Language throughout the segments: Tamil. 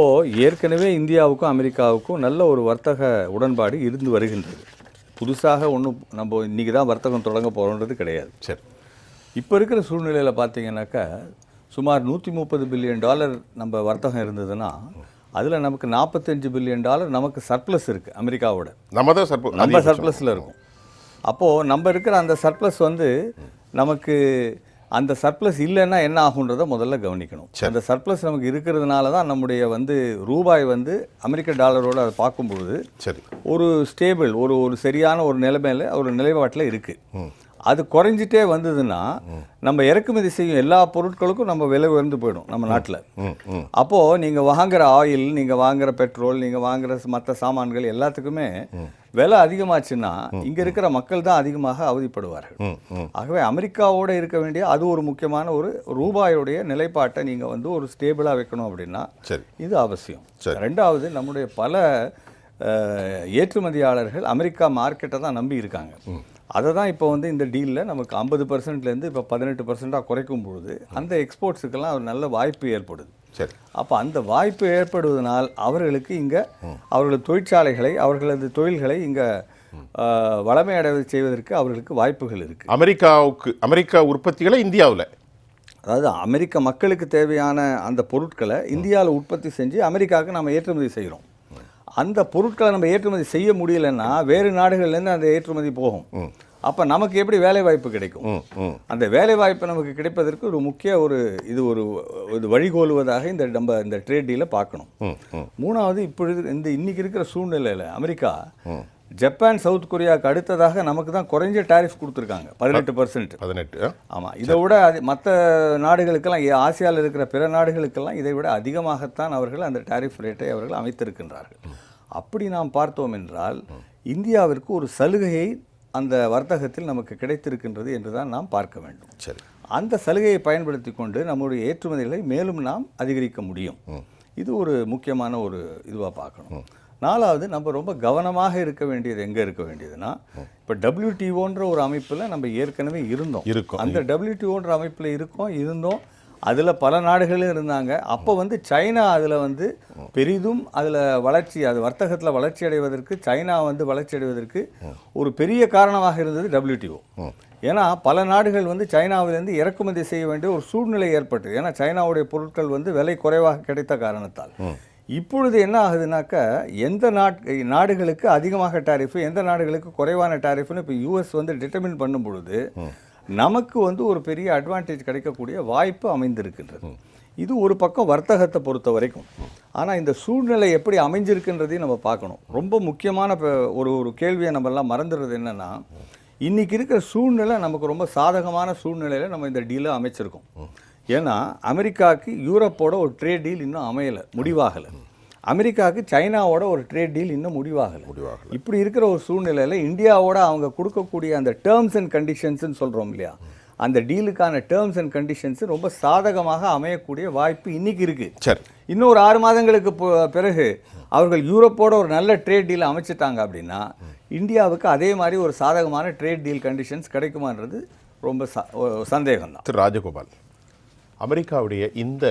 இப்போது ஏற்கனவே இந்தியாவுக்கும் அமெரிக்காவுக்கும் நல்ல ஒரு வர்த்தக உடன்பாடு இருந்து வருகின்றது. புதுசாக ஒன்றும் நம்ம இன்றைக்கி தான் வர்த்தகம் தொடங்க போகிறோன்றது கிடையாது. சரி. இப்போ இருக்கிற சூழ்நிலையில் பார்த்தீங்கன்னாக்கா சுமார் நூற்றி முப்பது பில்லியன் டாலர் நம்ம வர்த்தகம் இருந்ததுன்னா அதில் நமக்கு நாற்பத்தஞ்சு பில்லியன் டாலர் நமக்கு சர்ப்ளஸ் இருக்குது அமெரிக்காவோட. நம்ம தான் சர்ப்ப நம்ம சர்ப்ளஸில் இருக்கும். அப்போது நம்ம இருக்கிற அந்த சர்ப்ளஸ் வந்து நமக்கு அந்த சர்ப்ளஸ் இல்லைன்னா என்ன ஆகுன்றதை முதல்ல கவனிக்கணும். அந்த சர்ப்ளஸ் நமக்கு இருக்கிறதுனால தான் நம்முடைய வந்து ரூபாய் வந்து அமெரிக்க டாலரோட அதை பார்க்கும்பொழுது சரி. ஒரு ஸ்டேபிள் ஒரு ஒரு சரியான ஒரு நிலைமையில் ஒரு நிலைப்பாட்டில் இருக்குது அது குறைஞ்சிட்டே வந்ததுன்னா நம்ம இறக்குமதி செய்யும் எல்லா பொருட்களுக்கும் நம்ம விலை உயர்ந்து போயிடும் நம்ம நாட்டில். அப்போது நீங்கள் வாங்குற ஆயில் நீங்கள் வாங்குற பெட்ரோல் நீங்கள் வாங்குற மற்ற சாமான்கள் எல்லாத்துக்குமே விலை அதிகமாச்சுன்னா இங்கே இருக்கிற மக்கள் தான் அதிகமாக அவதிப்படுவார்கள். ஆகவே அமெரிக்காவோட இருக்க வேண்டிய அது ஒரு முக்கியமான ஒரு ரூபாயுடைய நிலைப்பாட்டை நீங்கள் வந்து ஒரு ஸ்டேபிளாக வைக்கணும் அப்படின்னா சரி. இது அவசியம். ரெண்டாவது நம்முடைய பல ஏற்றுமதியாளர்கள் அமெரிக்கா மார்க்கெட்டை தான் நம்பி இருக்காங்க. அதை தான் இப்போ வந்து இந்த டீலில் நமக்கு ஐம்பது பர்சன்ட்லேருந்து இப்போ பதினெட்டு பர்சன்ட்டாக குறைக்கும் பொழுது அந்த எக்ஸ்போர்ட்ஸுக்கெல்லாம் ஒரு நல்ல வாய்ப்பு ஏற்படுது. சரி. அப்போ அந்த வாய்ப்பு ஏற்படுவதனால் அவர்களுக்கு இங்கே அவர்களது தொழிற்சாலைகளை அவர்களது தொழில்களை இங்கே வளமை அடைவது செய்வதற்கு அவர்களுக்கு வாய்ப்புகள் இருக்குது அமெரிக்காவுக்கு அமெரிக்கா உற்பத்திகளை இந்தியாவில். அதாவது அமெரிக்க மக்களுக்கு தேவையான அந்த பொருட்களை இந்தியாவில் உற்பத்தி செஞ்சு அமெரிக்காவுக்கு நம்ம ஏற்றுமதி செய்கிறோம் அந்த பொருட்களை நம்ம ஏற்றுமதி செய்ய முடியலன்னா வேறு நாடுகள்லேருந்து அந்த ஏற்றுமதி போகும். அப்போ நமக்கு எப்படி வேலை வாய்ப்பு கிடைக்கும் அந்த வேலை வாய்ப்பு நமக்கு கிடைப்பதற்கு ஒரு முக்கிய ஒரு இது ஒரு இது வழிகோலுவதாக இந்த நம்ம இந்த ட்ரேட் டீலை பார்க்கணும். மூணாவது இப்பொழுது இந்த இன்னைக்கு இருக்கிற சூழ்நிலையில் அமெரிக்கா ஜப்பான் சவுத் கொரியாவுக்கு அடுத்ததாக நமக்கு தான் குறைஞ்ச டாரிஃப் கொடுத்துருக்காங்க. பதினெட்டு பர்சன்ட் பதினெட்டு ஆமாம் இதை விட அது மற்ற நாடுகளுக்கெல்லாம் ஆசியாவில் இருக்கிற பிற நாடுகளுக்கெல்லாம் இதை விட அதிகமாகத்தான் அவர்கள் அந்த டாரிஃப் ரேட்டை அவர்கள் அமைத்திருக்கின்றார்கள். அப்படி நாம் பார்த்தோம் என்றால் இந்தியாவிற்கு ஒரு சலுகையை அந்த வர்த்தகத்தில் நமக்கு கிடைத்திருக்கின்றது என்று தான் நாம் பார்க்க வேண்டும். சரி. அந்த சலுகையை பயன்படுத்தி கொண்டு நம்முடைய ஏற்றுமதிகளை மேலும் நாம் அதிகரிக்க முடியும். இது ஒரு முக்கியமான ஒரு இதுவாக பார்க்கணும். நாலாவது நம்ம ரொம்ப கவனமாக இருக்க வேண்டியது எங்கே இருக்க வேண்டியதுன்னா இப்போ டபிள்யூடிஓன்ற ஒரு அமைப்பில் நம்ம ஏற்கனவே இருந்தோம். இருக்கோம். அந்த டபிள்யூடிஓன்ற அமைப்பில் இருக்கோம் இருந்தோம். அதில் பல நாடுகளும் இருந்தாங்க. அப்போ வந்து சைனா அதில் வந்து பெரிதும் அதில் வளர்ச்சி அது வர்த்தகத்தில் வளர்ச்சி அடைவதற்கு சைனா வந்து வளர்ச்சி அடைவதற்கு ஒரு பெரிய காரணமாக இருந்தது டபிள்யூடிஓ ஏன்னா பல நாடுகள் வந்து சைனாவிலிருந்து இறக்குமதி செய்ய வேண்டிய ஒரு சூழ்நிலை ஏற்பட்டது. ஏன்னா சைனாவுடைய பொருட்கள் வந்து விலை குறைவாக கிடைத்த காரணத்தால். இப்பொழுது என்ன ஆகுதுனாக்கா எந்த நாட் நாடுகளுக்கு அதிகமாக டாரிஃப் எந்த நாடுகளுக்கு குறைவான டாரிஃப்னு இப்போ யூஎஸ் வந்து டிட்டர்மின் பண்ணும் பொழுது நமக்கு வந்து ஒரு பெரிய அட்வான்டேஜ் கிடைக்கக்கூடிய வாய்ப்பு அமைந்திருக்கின்றது. இது ஒரு பக்கம் வர்த்தகத்தை பொறுத்த வரைக்கும். ஆனால் இந்த சூழ்நிலை எப்படி அமைஞ்சிருக்குன்றதையும் நம்ம பார்க்கணும். ரொம்ப முக்கியமான ப- ஒரு ஒரு கேள்வியை நம்ம எல்லாம் மறந்துடுறது என்னன்னா இன்னைக்கு இருக்கிற சூழ்நிலை நமக்கு ரொம்ப சாதகமான சூழ்நிலையில் நம்ம இந்த டீலை அமைச்சிருக்கோம். ஏன்னா அமெரிக்காவுக்கு யூரோப்போட ஒரு ட்ரேட் டீல் இன்னும் அமையலை முடிவாகலை. அமெரிக்காவுக்கு சைனாவோட ஒரு ட்ரேட் டீல் இன்னும் முடிவாகலை. முடிவாகலை. இப்படி இருக்கிற ஒரு சூழ்நிலையில் இந்தியாவோட அவங்க கொடுக்கக்கூடிய அந்த டேர்ம்ஸ் அண்ட் கண்டிஷன்ஸ்னு சொல்கிறோம் இல்லையா? அந்த டீலுக்கான டேர்ம்ஸ் அண்ட் கண்டிஷன்ஸ் ரொம்ப சாதகமாக அமையக்கூடிய வாய்ப்பு இன்னைக்கு இருக்குது சரி. இன்னும் ஒரு ஆறு மாதங்களுக்கு பிறகு அவர்கள் யூரோப்போட ஒரு நல்ல ட்ரேட் டீல் அமைச்சிட்டாங்க அப்படின்னா இந்தியாவுக்கு அதே மாதிரி ஒரு சாதகமான ட்ரேட் டீல் கண்டிஷன்ஸ் கிடைக்குமான்றது ரொம்ப ச- ஒ- சந்தேகம்தான். திரு ராஜகோபால். அமெரிக்காவுடைய இந்த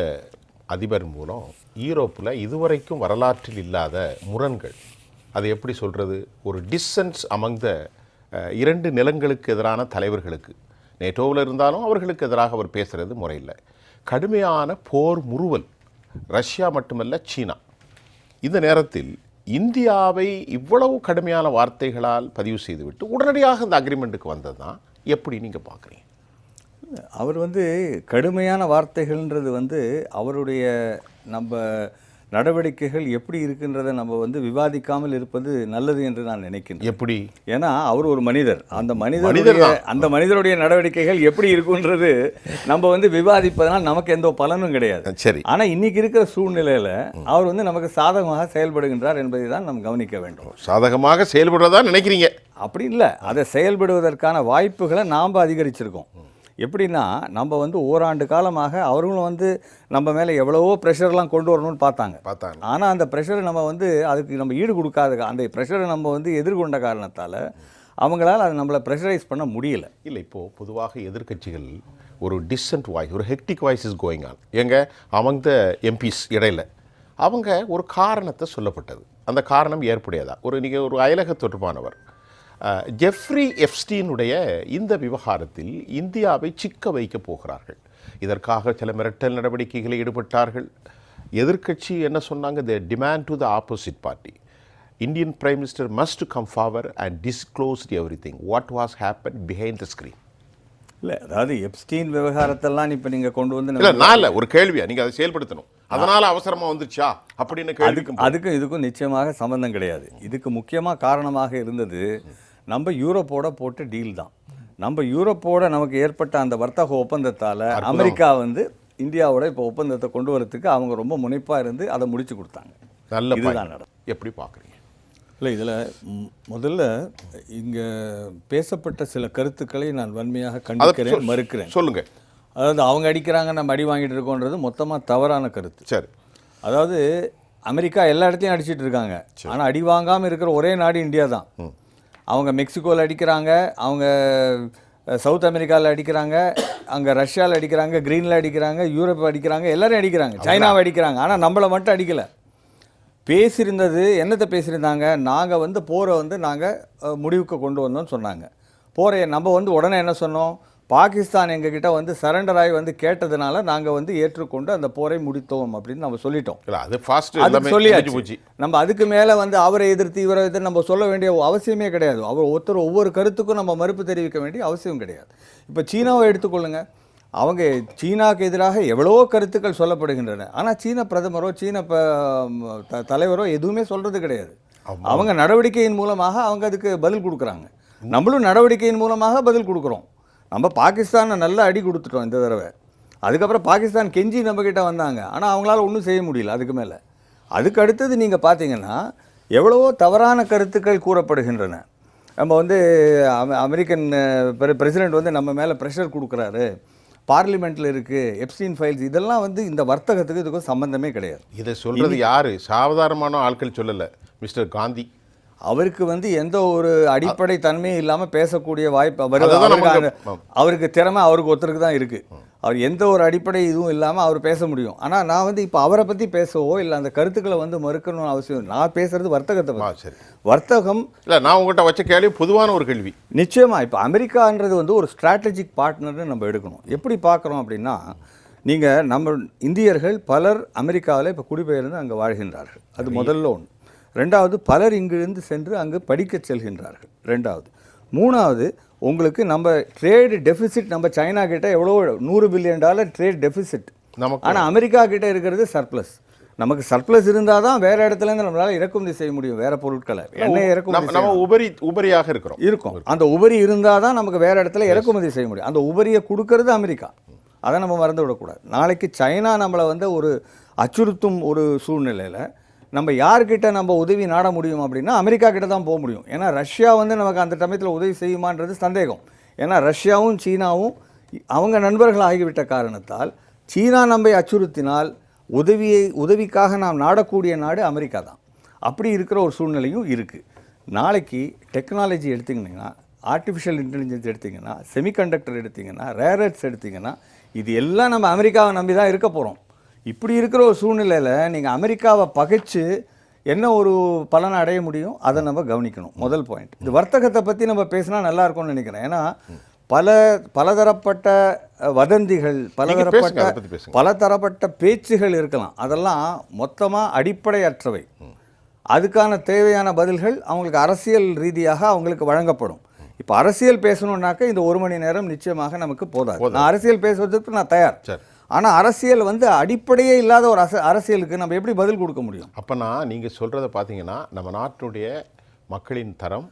அதிபர் மூலம் ஈரோப்பில் இதுவரைக்கும் வரலாற்றில் இல்லாத முரண்கள். அதை எப்படி சொல்கிறது ஒரு டிஸ்டன்ஸ் அமங் த இரண்டு நிலங்களுக்கு எதிரான தலைவர்களுக்கு. நேட்டோவில் இருந்தாலும் அவர்களுக்கு எதிராக அவர் பேசுகிறது முறையில் கடுமையான போர் முறுவல். ரஷ்யா மட்டுமல்ல சீனா. இந்த நேரத்தில் இந்தியாவை இவ்வளவு கடுமையான வார்த்தைகளால் பதிவு செய்துவிட்டு உடனடியாக இந்த அக்ரிமெண்ட்டுக்கு வந்தது தான் எப்படி நீங்கள் பார்க்குறீங்க? அவர் வந்து கடுமையான வார்த்தைகள்ன்றது வந்து அவருடைய நம்ம நடவடிக்கைகள் எப்படி இருக்குன்றதை நம்ம வந்து விவாதிக்காமல் இருப்பது நல்லது என்று நான் நினைக்கின்றேன். எப்படி? ஏன்னா அவர் ஒரு மனிதர். அந்த மனிதர். அந்த மனிதருடைய நடவடிக்கைகள் எப்படி இருக்குன்றது நம்ம வந்து விவாதிப்பதனால் நமக்கு எந்த பலனும் கிடையாது. சரி. ஆனா இன்னைக்கு இருக்கிற சூழ்நிலையில அவர் வந்து நமக்கு சாதகமாக செயல்படுகின்றார் என்பதை தான் நாம் கவனிக்க வேண்டும். சாதகமாக செயல்படுறதா நினைக்கிறீங்க? அப்படி இல்லை. அதை செயல்படுவதற்கான வாய்ப்புகளை நாம் அதிகரிச்சிருக்கோம். எப்படின்னா நம்ம வந்து ஓராண்டு காலமாக அவர்களும் வந்து நம்ம மேலே எவ்வளவோ ப்ரெஷர்லாம் கொண்டு வரணும்னு பார்த்தாங்க. பார்த்தாங்க. ஆனால் அந்த ப்ரெஷரை நம்ம வந்து அதுக்கு நம்ம ஈடு கொடுக்காத அந்த ப்ரெஷரை நம்ம வந்து எதிர்கொண்ட காரணத்தால் அவங்களால அதை நம்மளை ப்ரெஷரைஸ் பண்ண முடியல. இல்லை இப்போது பொதுவாக எதிர்க்கட்சிகள் ஒரு டிசன்ட் வாய்ஸ் ஒரு hectic voice is going on எங்க? among த எம்பிஸ் இடையில. அவங்க ஒரு காரணத்தை சொல்லப்பட்டது. அந்த காரணம் ஏற்புடையதா? ஒரு நீங்கள் ஒரு அயலக தொடர்பானவர். ஜெஃப்ரி எஃப்ஸ்டீனுடைய இந்த விவகாரத்தில் இந்தியாவை சிக்க வைக்க போகிறார்கள். இதற்காக சில மிரட்டல் நடவடிக்கைகளில் ஈடுபட்டார்கள். எதிர்க்கட்சி என்ன சொன்னாங்க? The demand to the opposite party Indian prime minister must come forward and disclosed everything what was happen behind the screen இல்லை அதாவது எப்ஸ்டீன் விவகாரத்தெல்லாம் இப்போ நீங்கள் கொண்டு வந்து இல்ல நான் இல்ல ஒரு கேள்வியா? நீங்க அதை செயல்படுத்தணும். அதனால அவசரமா வந்துச்சா அப்படின்னு அதுக்கு கேள்விக்கும் அதுக்கும் இதுக்கும் நிச்சயமாக சம்பந்தம் கிடையாது. இதுக்கு முக்கியமாக காரணமாக இருந்தது நம்ம யூரோப்போட போட்ட டீல் தான். நம்ம யூரோப்போட நமக்கு ஏற்பட்ட அந்த வர்த்தக ஒப்பந்தத்தால் அமெரிக்கா வந்து இந்தியாவோட இப்போ ஒப்பந்தத்தை கொண்டு வரதுக்கு அவங்க ரொம்ப முனைப்பாக இருந்து அதை முடிச்சு கொடுத்தாங்க. நல்ல இதுதான். எப்படி பாக்குறீங்க இல்லை இதில் முதல்ல இங்கே பேசப்பட்ட சில கருத்துக்களை நான் வன்மையாக கண்டிக்கிறேன் மறுக்கிறேன். சொல்லுங்க. அதாவது அவங்க அடிக்கிறாங்க நம்ம அடி வாங்கிட்டு இருக்கோன்றது மொத்தமாக தவறான கருத்து. சரி. அதாவது அமெரிக்கா எல்லா இடத்தையும் அடிச்சிட்டு இருக்காங்க. ஆனால் அடி வாங்காமல் இருக்கிற ஒரே நாடு இந்தியா தான். அவங்க மெக்சிகோவில் அடிக்கிறாங்க அவங்க சவுத் அமெரிக்காவில் அடிக்கிறாங்க அங்கே ரஷ்யாவில் அடிக்கிறாங்க கிரீனில் அடிக்கிறாங்க யூரோப் அடிக்கிறாங்க எல்லாரும் அடிக்கிறாங்க. சைனாவை அடிக்கிறாங்க. ஆனால் நம்மளை மட்டும் அடிக்கலை. பேசியிருந்தது என்னத்தை பேசியிருந்தாங்க? நாங்கள் வந்து போரை வந்து நாங்கள் முடிவுக்கு கொண்டு வந்தோம்னு சொன்னாங்க. போரை நம்ம வந்து உடனே என்ன சொன்னோம்? பாகிஸ்தான் எங்ககிட்ட வந்து சரண்டர் ஆகி வந்து கேட்டதுனால நாங்கள் வந்து ஏற்றுக்கொண்டு அந்த போரை முடித்தோம் அப்படின்னு நம்ம சொல்லிட்டோம். இல்ல அது ஃபாஸ்ட் அது சொல்லியாச்சு. போச்சு. நம்ம அதுக்கு மேலே வந்து அவரை எதிர்த்து இவரை எதிர்த்து நம்ம சொல்ல வேண்டிய அவசியமே கிடையாது. அவர் ஒருத்தர் ஒவ்வொரு கருத்துக்கும் நம்ம மறுப்பு தெரிவிக்க வேண்டிய அவசியம் கிடையாது. இப்போ சீனாவை எடுத்துக்கொள்ளுங்க. அவங்க சீனாவுக்கு எதிராக எவ்வளவோ கருத்துக்கள் சொல்லப்படுகின்றன. ஆனால் சீன பிரதமரோ சீன த- தலைவரோ எதுவுமே சொல்கிறது கிடையாது. அவங்க நடவடிக்கையின் மூலமாக அவங்க அதுக்கு பதில் கொடுக்குறாங்க. நம்மளும் நடவடிக்கையின் மூலமாக பதில் கொடுக்குறோம். நம்ம பாகிஸ்தானை நல்ல அடி கொடுத்துட்டோம் இந்த தடவை. அதுக்கப்புறம் பாகிஸ்தான் கெஞ்சி நம்மக்கிட்ட வந்தாங்க. ஆனால் அவங்களால ஒன்றும் செய்ய முடியல அதுக்கு மேலே. அதுக்கு அடுத்தது நீங்கள் பார்த்தீங்கன்னா எவ்வளவோ தவறான கருத்துக்கள் கூறப்படுகின்றன. நம்ம வந்து அமெ- அமெரிக்கன் பிரசிடென்ட் வந்து நம்ம மேலே ப்ரெஷர் கொடுக்குறாரு. பார்லிமெண்ட்டில் இருக்குது எப்ஸ்டீன் ஃபைல்ஸ் இதெல்லாம் வந்து இந்த வர்த்தகத்துக்கு இதுக்கும் சம்பந்தமே கிடையாது. இதை சொல்றது யாரு? சாதாரணமான ஆட்கள் சொல்லல மிஸ்டர் காந்தி. அவருக்கு வந்து எந்த ஒரு அடிப்படை தன்மையும் இல்லாமல் பேசக்கூடிய வாய்ப்பு அவருக்கு திறமை அவருக்கு ஒருத்தருக்கு தான் இருக்குது அவர் எந்த ஒரு அடிப்படை இதுவும் இல்லாமல் அவர் பேச முடியும். ஆனால் நான் வந்து இப்போ அவரை பற்றி பேசவோ இல்லை அந்த கருத்துக்களை வந்து மறுக்கணும்னு அவசியம். நான் பேசுறது வர்த்தகத்தை. சரி. வர்த்தகம் இல்ல நான் உங்கள்கிட்ட வச்ச கேள்வி பொதுவான ஒரு கேள்வி. நிச்சயமா இப்போ அமெரிக்கான்றது வந்து ஒரு ஸ்ட்ராட்டஜிக் பார்ட்னர்னு நம்ம எடுக்கணும். எப்படி பார்க்குறோம் அப்படின்னா நீங்கள் நம்ம இந்தியர்கள் பலர் அமெரிக்காவில் இப்போ குடிபெயர்ந்து அங்கே வாழ்கின்றார்கள். அது முதல்ல ஒன்று ரெண்டாவது பலர் இங்கிருந்து சென்று அங்கு படிக்கச் செல்கின்றார்கள். ரெண்டாவது. மூணாவது உங்களுக்கு நம்ம ட்ரேடு டெபிசிட் நம்ம சைனா கிட்ட எவ்வளோ நூறு பில்லியன் டாலர் ட்ரேட் டெபிசிட் நமக்கு ஆனால் அமெரிக்கா கிட்ட இருக்கிறது சர்ப்ளஸ் நமக்கு சர்ப்ளஸ் இருந்தால் தான் வேற இடத்துல இருந்து நம்மளால இறக்குமதி செய்ய முடியும் வேற பொருட்களை. எண்ணெய் இறக்குமதி நம்ம உபரி உபரியாக இருக்கிறோம். இருக்கும். அந்த உபரி இருந்தால் தான் நமக்கு வேற இடத்துல இறக்குமதி செய்ய முடியும். அந்த உபரியை கொடுக்கறது அமெரிக்கா. அதை நம்ம மறந்து விடக்கூடாது நாளைக்கு சைனா நம்மளை வந்து ஒரு அச்சுறுத்தும் ஒரு சூழ்நிலையில் நம்ம யார்கிட்ட நம்ம உதவி நாட முடியும் அப்படின்னா அமெரிக்கா கிட்ட தான் போக முடியும். ஏன்னா ரஷ்யா வந்து நமக்கு அந்த சமயத்தில் உதவி செய்யுமான்றது சந்தேகம். ஏன்னா ரஷ்யாவும் சீனாவும் அவங்க நண்பர்கள் ஆகிவிட்ட காரணத்தால் சீனா நம்மை அச்சுறுத்தினால் உதவியை உதவிக்காக நாம் நாடக்கூடிய நாடு அமெரிக்கா தான். அப்படி இருக்கிற ஒரு சூழ்நிலையும் இருக்குது நாளைக்கு டெக்னாலஜி எடுத்திங்கன்னா ஆர்டிஃபிஷியல் இன்டெலிஜென்ஸ் எடுத்திங்கன்னா செமிகண்டக்டர் எடுத்திங்கன்னா ரேரட்ஸ் எடுத்திங்கன்னா இது எல்லாம் நம்ம அமெரிக்காவை நம்பி தான் இருக்க போகிறோம் இப்படி இருக்கிற ஒரு சூழ்நிலையில் நீங்கள் அமெரிக்காவை பகைச்சு என்ன ஒரு பலனை அடைய முடியும்? அதை நம்ம கவனிக்கணும். முதல் பாயிண்ட் இந்த வர்த்தகத்தை பற்றி நம்ம பேசினா நல்லா இருக்கும்னு நினைக்கிறேன். ஏன்னா பல பலதரப்பட்ட வதந்திகள் பலதரப்பட்ட. பலதரப்பட்ட பேச்சுகள் இருக்கலாம். அதெல்லாம் மொத்தமாக அடிப்படையற்றவை. அதுக்கான தேவையான பதில்கள் அவங்களுக்கு அரசியல் ரீதியாக அவங்களுக்கு வழங்கப்படும். இப்போ அரசியல் பேசணுன்னாக்க இந்த ஒரு மணி நேரம் நிச்சயமாக நமக்கு போதாது. நான் அரசியல் பேசுவதற்கு நான் தயார். சரி. ஆனால் அரசியல் வந்து அடிப்படையே இல்லாத ஒரு அரச அரசியலுக்கு நம்ம எப்படி பதில் கொடுக்க முடியும்? அப்போனா நீங்கள் சொல்கிறத பார்த்தீங்கன்னா நம்ம நாட்டினுடைய மக்களின் தரம்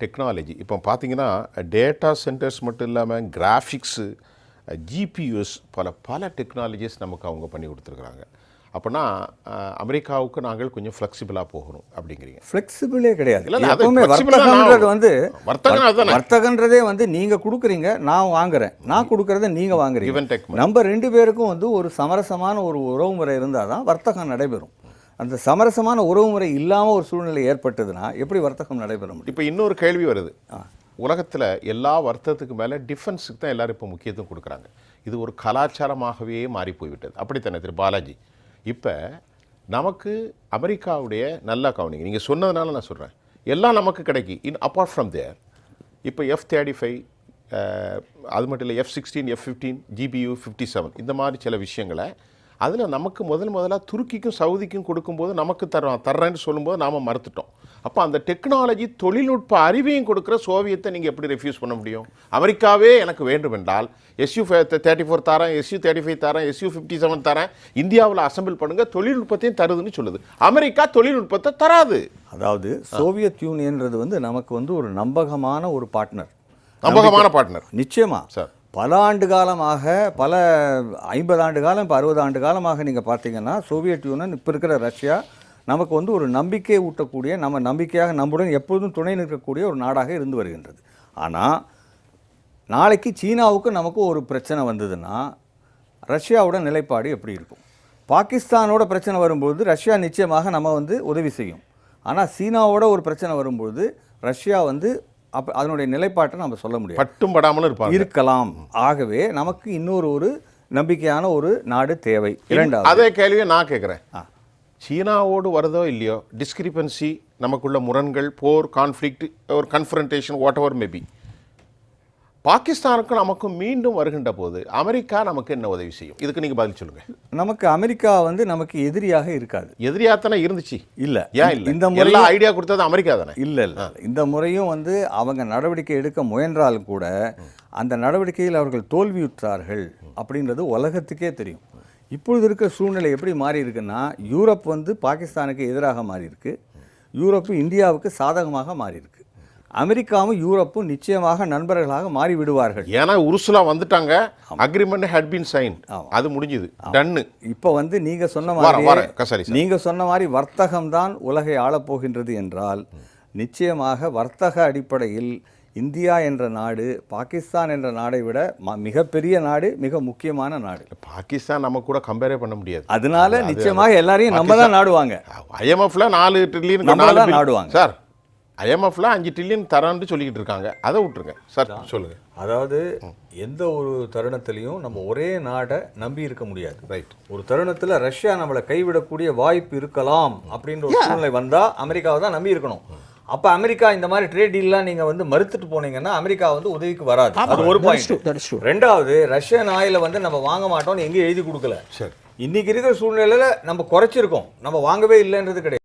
டெக்னாலஜி இப்போ பார்த்தீங்கன்னா டேட்டா சென்டர்ஸ் மட்டும் இல்லாமல் கிராஃபிக்ஸு ஜிபியூஸ் பல பல டெக்னாலஜிஸ் நமக்கு அவங்க பண்ணி கொடுத்துருக்குறாங்க. அப்போனா அமெரிக்காவுக்கு நாங்கள் கொஞ்சம் ஃப்ளெக்சிபிளாக போகணும் அப்படிங்கிறீங்க. ஃப்ளெக்சிபிளே கிடையாது. எப்பவுமே வர்த்தகன்றது வந்து. வர்த்தகன்றதே வந்து நீங்க கொடுக்குறீங்க நான் வாங்குறேன். நான் கொடுக்கறத நீங்க Give and வாங்குறீங்க. நம்ம ரெண்டு பேருக்கும் வந்து ஒரு சமரசமான ஒரு உறவுமுறை இருந்தால் தான் வர்த்தகம் நடைபெறும். அந்த சமரசமான உறவுமுறை இல்லாம ஒரு சூழ்நிலை ஏற்பட்டதுன்னா எப்படி வர்த்தகம் நடைபெற முடியும்? இப்போ இன்னொரு கேள்வி வருது. உலகத்தில் எல்லா வர்த்தகத்துக்கு மேலே டிஃபென்ஸுக்கு தான் எல்லாரும் இப்போ முக்கியத்துவம் கொடுக்குறாங்க. இது ஒரு கலாச்சாரமாகவே மாறி போய்விட்டது அப்படித்தானே திரு பாலாஜி? இப்போ நமக்கு அமெரிக்காவுடைய நல்லா கவனிங்க. நீங்கள் சொன்னதுனால நான் சொல்கிறேன் எல்லாம் நமக்கு கிடைக்கி. இன் அப்பார்ட் ஃப்ரம் தேர் இப்போ எஃப் தேர்ட்டி ஃபைவ் அது மட்டும் இல்லை F sixteen F fifteen GBU fifty seven இந்த மாதிரி சில விஷயங்களை அதில் நமக்கு முதல் முதலாக துருக்கிக்கும் சவுதிக்கும் கொடுக்கும்போது நமக்கு தர்றோம் தர்றேன்னு சொல்லும்போது நாம் மறுத்துட்டோம். அப்போ அந்த டெக்னாலஜி தொழில்நுட்ப அறிவையும் கொடுக்குற சோவியத்தை நீங்கள் எப்படி ரெஃப்யூஸ் பண்ண முடியும்? அமெரிக்காவே எனக்கு வேண்டும் என்றால் எஸ்யூ தேர்ட்டி ஃபோர் தரேன் எஸ்யூ தேர்ட்டி ஃபைவ் தரேன் எஸ்யூ ஃபிஃப்டி செவன் தரேன் இந்தியாவில் அசெம்பிள் பண்ணுங்க தொழில்நுட்பத்தையும் தருதுன்னு சொல்லுது. அமெரிக்கா தொழில்நுட்பத்தை தராது. அதாவது சோவியத் யூனியன்றது வந்து நமக்கு வந்து ஒரு நம்பகமான ஒரு பார்ட்னர் நம்பகமான பார்ட்னர் நிச்சயமா. சார். பல ஆண்டு காலமாக பல ஐம்பது ஆண்டு காலம் இப்போ அறுபது ஆண்டு காலமாக நீங்கள் பார்த்தீங்கன்னா சோவியத் யூனியன் இப்போ இருக்கிற ரஷ்யா நமக்கு வந்து ஒரு நம்பிக்கை ஊட்டக்கூடிய நம்ம நம்பிக்கையாக நம்முடன் எப்பொழுதும் துணை நிற்கக்கூடிய ஒரு நாடாக இருந்து வருகின்றது. ஆனால் நாளைக்கு சீனாவுக்கு நமக்கு ஒரு பிரச்சனை வந்ததுன்னா ரஷ்யாவோட நிலைப்பாடு எப்படி இருக்கும்? பாகிஸ்தானோட பிரச்சனை வரும்பொழுது ரஷ்யா நிச்சயமாக நம்ம வந்து உதவி செய்யும். ஆனால் சீனாவோட ஒரு பிரச்சனை வரும்பொழுது ரஷ்யா வந்து அப்போ அதனுடைய நிலைப்பாட்டை நம்ம சொல்ல முடியாது. பட்டும் படாமலும் இருப்பாங்க. இருக்கலாம். ஆகவே நமக்கு இன்னொரு ஒரு நம்பிக்கையான ஒரு நாடு தேவை. இரண்டாவது. அதே கேள்வியை நான் கேட்குறேன். சீனாவோடு வருதோ இல்லையோ டிஸ்கிரிபன்சி நமக்குள்ள முரண்கள் போர் கான்ஃப்ளிக்ட் ஒரு கன்ஃபரன்டேஷன் வாட் எவர் மேபி பாகிஸ்தானுக்கும் நமக்கும் மீண்டும் வருகின்ற போது அமெரிக்கா நமக்கு என்ன உதவி செய்யும்? இதுக்கு நீங்கள் பதில் சொல்லுங்க. நமக்கு அமெரிக்கா வந்து நமக்கு எதிரியாக இருக்காது. எதிரியாத்தானே இருந்துச்சு. இல்ல. ஏன் இல்லை. இந்த எல்லா முறை ஐடியா கொடுத்தது அமெரிக்கா தானே? இல்ல இல்ல. இந்த முறையும் வந்து அவங்க நடவடிக்கை எடுக்க முயன்றாலும் கூட அந்த நடவடிக்கையில் அவர்கள் தோல்வியுற்றார்கள் அப்படின்றது உலகத்துக்கே தெரியும். இப்பொழுது இருக்கிற சூழ்நிலை எப்படி மாறி இருக்குன்னா யூரோப் வந்து பாகிஸ்தானுக்கு எதிராக மாறி இருக்கு. யூரோப்பு இந்தியாவுக்கு சாதகமாக மாறி இருக்கு. அமெரிக்காவும் யூரோப்பும் நிச்சயமாக நண்பர்களாக மாறி விடுவார்கள் ஏன்னா உருசுலா வந்துட்டாங்க. Agreement had been sign. அது முடிஞ்சுது. டன்னு இப்போ வந்து நீங்க சொன்ன மாதிரி நீங்க சொன்ன மாதிரி வர்த்தகம் தான் உலகை ஆளப்போகின்றது என்றால் நிச்சயமாக வர்த்தக அடிப்படையில் இந்தியா என்ற நாடு பாகிஸ்தான் என்ற நாடை விட ம- மிகப்பெரிய நாடு மிக முக்கியமான நாடு. பாகிஸ்தான் நம்ம கூட கம்பேரே பண்ண முடியாது. அதனால நிச்சயமாக எல்லாரையும் நம்ம தான் நாடுவாங்க. ஐஎம்எஃப்ல நாலு ட்ரில்லியன் நாடுவாங்க. சார் ஐஎம்எஃப்ல அஞ்சு ட்ரில்லியன் தரான்னு சொல்லிக்கிட்டு இருக்காங்க. அதை விட்டுருங்க. சார் சொல்லுங்க. அதாவது எந்த ஒரு தருணத்திலையும் நம்ம ஒரே நாடை நம்பி இருக்க முடியாது. ரைட் ஒரு தருணத்துல ரஷ்யா நம்மளை கைவிடக்கூடிய வாய்ப்பு இருக்கலாம் அப்படின்ற ஒரு சூழ்நிலை வந்தா அமெரிக்காவை தான் நம்பி இருக்கணும். அப்ப அமெரிக்கா இந்த மாதிரி ட்ரேட் டீல்லாம் நீங்க வந்து மறுத்துட்டு போனீங்கன்னா அமெரிக்கா வந்து உதவிக்கு வராது. அது ஒரு பாயிண்ட். ரெண்டாவது ரஷ்யன் ஆயில வந்து நம்ம வாங்க மாட்டோம்னு எங்கேயும் எழுதி கொடுக்கல. சரி இன்னைக்கு இருக்கிற சூழ்நிலையில நம்ம குறைச்சிருக்கோம். நம்ம வாங்கவே இல்லைன்றது கிடையாது.